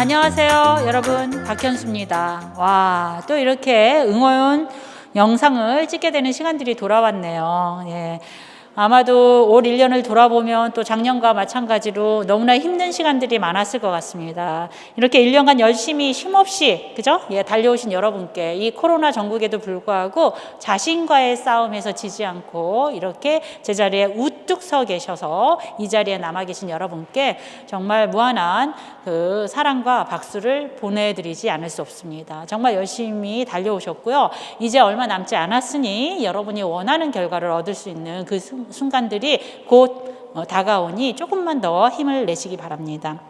안녕하세요. 여러분, 박현수입니다. 와, 또 이렇게 응원 영상을 찍게 되는 시간들이 돌아왔네요. 예. 아마도 올 1년을 돌아보면 또 작년과 마찬가지로 너무나 힘든 시간들이 많았을 것 같습니다. 이렇게 1년간 열심히 쉼없이, 그죠? 예, 달려오신 여러분께 이 코로나 전국에도 불구하고 자신과의 싸움에서 지지 않고 이렇게 제자리에 우뚝 서 계셔서 이 자리에 남아 계신 여러분께 정말 무한한 그 사랑과 박수를 보내드리지 않을 수 없습니다. 정말 열심히 달려오셨고요. 이제 얼마 남지 않았으니 여러분이 원하는 결과를 얻을 수 있는 그 순- 순간들이 곧 어, 다가오니 조금만 더 힘을 내시기 바랍니다.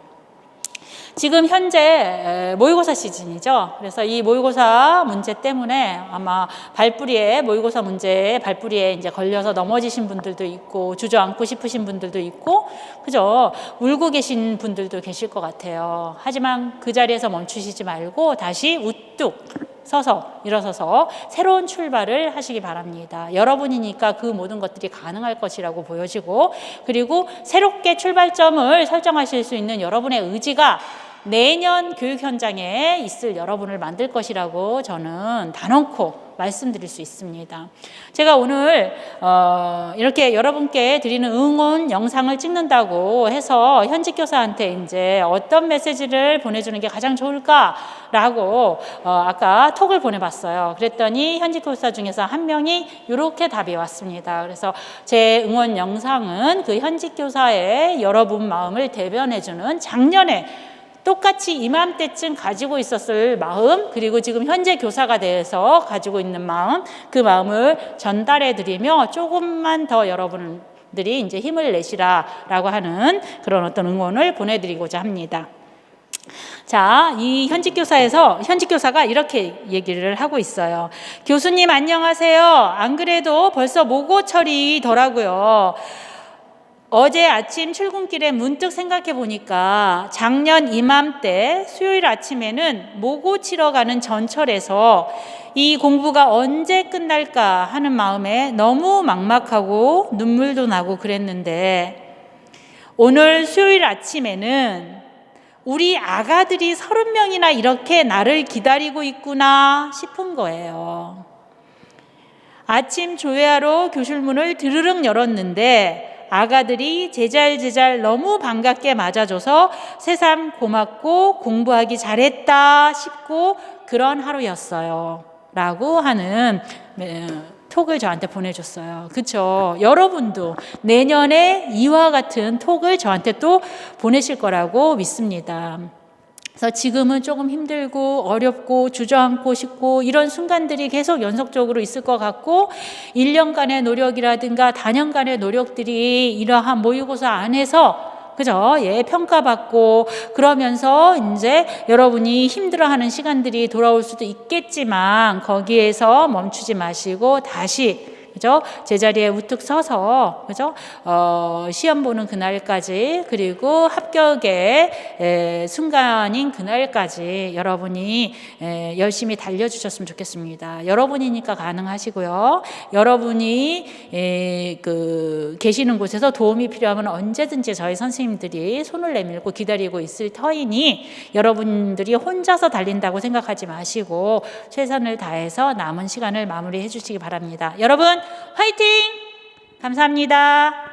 지금 현재 에, 모의고사 시즌이죠. 그래서 이 모의고사 문제 때문에 아마 발뿌리에 모의고사 문제에 발뿌리에 이제 걸려서 넘어지신 분들도 있고 주저앉고 싶으신 분들도 있고 그죠? 울고 계신 분들도 계실 것 같아요. 하지만 그 자리에서 멈추시지 말고 다시 우뚝 서서 일어서서 새로운 출발을 하시기 바랍니다. 여러분이니까 그 모든 것들이 가능할 것이라고 보여지고 그리고 새롭게 출발점을 설정하실 수 있는 여러분의 의지가 내년 교육 현장에 있을 여러분을 만들 것이라고 저는 단언코 말씀드릴 수 있습니다. 제가 오늘 어, 이렇게 여러분께 드리는 응원 영상을 찍는다고 해서 현직 교사한테 이제 어떤 메시지를 보내주는 게 가장 좋을까라고 어, 아까 톡을 보내봤어요. 그랬더니 현직 교사 중에서 한 명이 이렇게 답이 왔습니다. 그래서 제 응원 영상은 그 현직 교사의 여러분 마음을 대변해주는 작년에 똑같이 이맘때쯤 가지고 있었을 마음 그리고 지금 현재 교사가 돼서 가지고 있는 마음 그 마음을 전달해 드리며 조금만 더 여러분들이 이제 힘을 내시라라고 하는 그런 어떤 응원을 보내드리고자 합니다. 자, 이 현직 교사에서 현직 교사가 이렇게 얘기를 하고 있어요. 교수님 안녕하세요. 안 그래도 벌써 모고철이더라고요. 어제 아침 출근길에 문득 생각해 보니까 작년 이맘때 수요일 아침에는 모고 치러 가는 전철에서 이 공부가 언제 끝날까 하는 마음에 너무 막막하고 눈물도 나고 그랬는데 오늘 수요일 아침에는 우리 아가들이 서른 명이나 이렇게 나를 기다리고 있구나 싶은 거예요. 아침 조회하러 교실 문을 드르륵 열었는데 아가들이 제잘제잘 너무 반갑게 맞아줘서 새삼 고맙고 공부하기 잘했다 싶고 그런 하루였어요. 라고 하는 네, 톡을 저한테 보내줬어요. 그쵸? 여러분도 내년에 이와 같은 톡을 저한테 또 보내실 거라고 믿습니다. 그래서 지금은 조금 힘들고 어렵고 주저앉고 싶고 이런 순간들이 계속 연속적으로 있을 것 같고 1년간의 노력이라든가 다년간의 노력들이 이러한 모의고사 안에서 그죠? 예, 평가받고 그러면서 이제 여러분이 힘들어하는 시간들이 돌아올 수도 있겠지만 거기에서 멈추지 마시고 다시 그죠? 제자리에 우뚝 서서 그죠? 어, 시험 보는 그날까지 그리고 합격의 에, 순간인 그날까지 여러분이 에, 열심히 달려주셨으면 좋겠습니다. 여러분이니까 가능하시고요. 여러분이 에, 그 계시는 곳에서 도움이 필요하면 언제든지 저희 선생님들이 손을 내밀고 기다리고 있을 터이니 여러분들이 혼자서 달린다고 생각하지 마시고 최선을 다해서 남은 시간을 마무리해 주시기 바랍니다. 화이팅! 감사합니다.